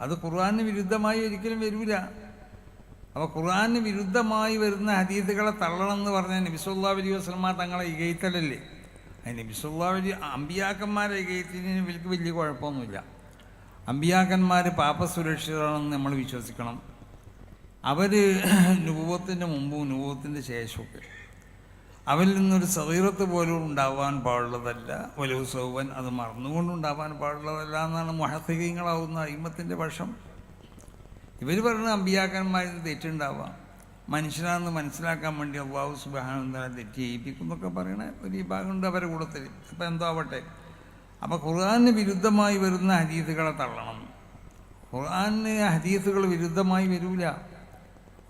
അത് ഖുർആാന് വിരുദ്ധമായി ഒരിക്കലും വരില്ല അപ്പോൾ ഖുർആാന് വിരുദ്ധമായി വരുന്ന ഹദീദുകളെ തള്ളണം എന്ന് പറഞ്ഞ നബിസുല്ലാ അലൈഹി വസ്ലമ തങ്ങളെ ഇകയത്തലല്ലേ? അത് നബിസുല്ലാ അലി അമ്പിയാക്കന്മാരെ ഇകയത്തിന് ഇവർക്ക് വലിയ കുഴപ്പമൊന്നുമില്ല. അമ്പിയാക്കന്മാർ പാപസുരക്ഷിതരാണെന്ന് നമ്മൾ വിശ്വസിക്കണം. അവർ നുപത്തിന്റെ മുമ്പും നുപത്തിന്റെ ശേഷമൊക്കെ അവരിൽ നിന്നൊരു സഹീറത്ത് പോലും ഉണ്ടാവാൻ പാടുള്ളതല്ല. വലു സൗവൻ അത് മറന്നുകൊണ്ടുണ്ടാവാൻ പാടുള്ളതല്ല എന്നാണ് മഹസികങ്ങളാവുന്ന അയിമത്തിന്റെ പക്ഷം ഇവർ പറയുന്ന അമ്പിയാക്കന്മാരിൽ തെറ്റുണ്ടാവാം. മനുഷ്യനാണെന്ന് മനസ്സിലാക്കാൻ വേണ്ടി അള്ളാഹു സുബാന തെറ്റ് ചെയ്യിപ്പിക്കും എന്നൊക്കെ പറയണ ഒരു വിഭാഗമുണ്ട് അവരുടെ കൂട്ടത്തിൽ. അപ്പം എന്തോ ആവട്ടെ. അപ്പോൾ ഖുർആാനിന് വിരുദ്ധമായി വരുന്ന ഹദീസുകളെ തള്ളണം. ഖുർആാനിന് ഹദീസുകൾ വിരുദ്ധമായി വരൂല.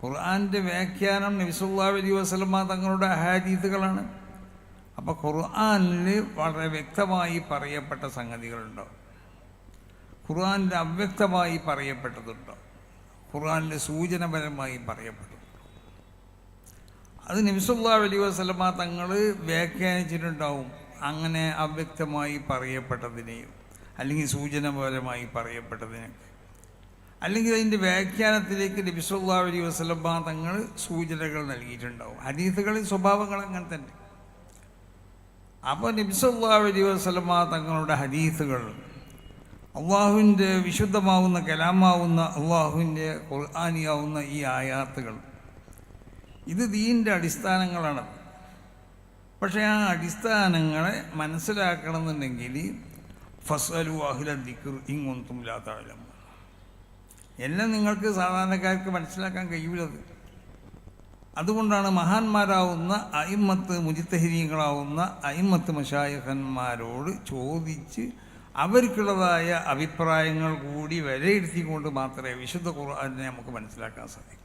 ഖുർആാന്റെ വ്യാഖ്യാനം നബിസുല്ലാ അലി വസ്ലമ തങ്ങളുടെ ഹദീസുകളാണ് അപ്പോൾ ഖുർആാനിൽ വളരെ വ്യക്തമായി പറയപ്പെട്ട സംഗതികളുണ്ടോ? ഖുർആാനിൽ അവ്യക്തമായി പറയപ്പെട്ടതുണ്ടോ? ഖുർആാനിൽ സൂചനപരമായി പറയപ്പെട്ടതുണ്ടോ? അത് നബിസുല്ലാ അലി വസ്ലമ തങ്ങൾ വ്യാഖ്യാനിച്ചിട്ടുണ്ടാവും. അങ്ങനെ അവ്യക്തമായി പറയപ്പെട്ടതിനെയും അല്ലെങ്കിൽ സൂചനപരമായി പറയപ്പെട്ടതിനെയൊക്കെ അല്ലെങ്കിൽ അതിന്റെ വ്യാഖ്യാനത്തിലേക്ക് നബിസുല്ലാ അലൈ വസ്ലമ തങ്ങൾ സൂചനകൾ നൽകിയിട്ടുണ്ടാവും. ഹദീസുകളിൽ സ്വഭാവങ്ങൾ അങ്ങനെ തന്നെ. അപ്പോൾ നബിസുല്ലാ അലൈ വസ്ലമ തങ്ങളുടെ ഹദീസുകൾ അള്ളാഹുവിന്റെ വിശുദ്ധമാവുന്ന കലാമാവുന്ന അള്ളാഹുവിന്റെ ഖുർആാനിയാവുന്ന ഈ ആയാത്തുകൾ. ഇത് ദീന്റെ അടിസ്ഥാനങ്ങളാണ്. പക്ഷേ ആ അടിസ്ഥാനങ്ങളെ മനസ്സിലാക്കണമെന്നുണ്ടെങ്കിൽ ഫസലു അഹുല ദിക്കർ ഇങ്ങൊന്നും ഇല്ലാത്താഴം എല്ലാം നിങ്ങൾക്ക് സാധാരണക്കാർക്ക് മനസ്സിലാക്കാൻ കഴിയൂലത് അതുകൊണ്ടാണ് മഹാന്മാരാവുന്ന അയിമത്ത് മുജിത്തഹിരീങ്ങളാവുന്ന അയിമത്ത് മഷായഹന്മാരോട് ചോദിച്ച് അവർക്കുള്ളതായ അഭിപ്രായങ്ങൾ കൂടി വിലയിരുത്തിക്കൊണ്ട് മാത്രമേ വിശുദ്ധ ഖുർആാനെ നമുക്ക് മനസ്സിലാക്കാൻ സാധിക്കൂ.